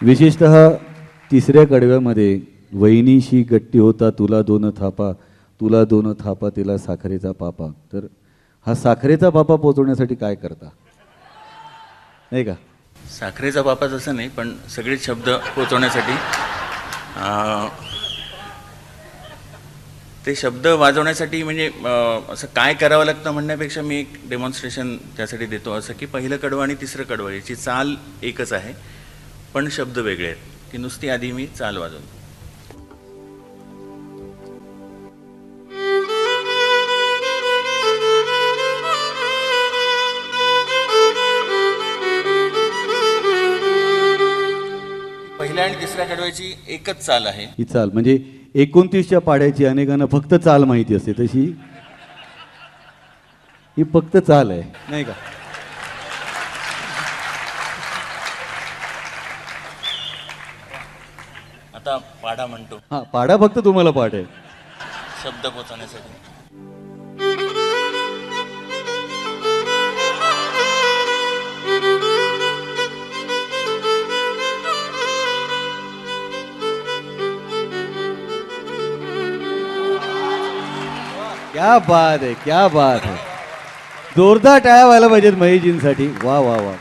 विशेषत तिसऱ्या कडव्यामध्ये वहिनीशी गट्टी होता तुला दोन थापा तुला दोन थापा तिला साखरेचा पापा. तर हा साखरेचा पापा पोचवण्यासाठी काय करता? नाही का? साखरेचा बापा तसं नाही पण सगळेच शब्द पोचवण्यासाठी ते शब्द वाजवण्यासाठी म्हणजे असं काय करावं लागतं म्हणण्यापेक्षा मी एक डेमॉन्स्ट्रेशन त्यासाठी देतो. असं की पहिलं कडवं आणि तिसरं कडवं याची चाल एकच आहे. पण शब्द वेगळे आहेत ती नुसती आधी मी चाल वाजवतो पहिल्या आणि तिसऱ्या कडव्याची एकच चाल आहे. ही चाल म्हणजे एकोणतीसच्या पाड्याची अनेकांना फक्त चाल माहिती असते तशी ही फक्त चाल आहे. नाही का? आता पाढा म्हणतो. हा पाडा फक्त तुम्हाला पाठ आहे. शब्द पोचवण्यासाठी क्या बात आहे क्या बात आहे. जोरदार टाळ्या व्हायला पाहिजेत महेशजींसाठी. वा वा वा.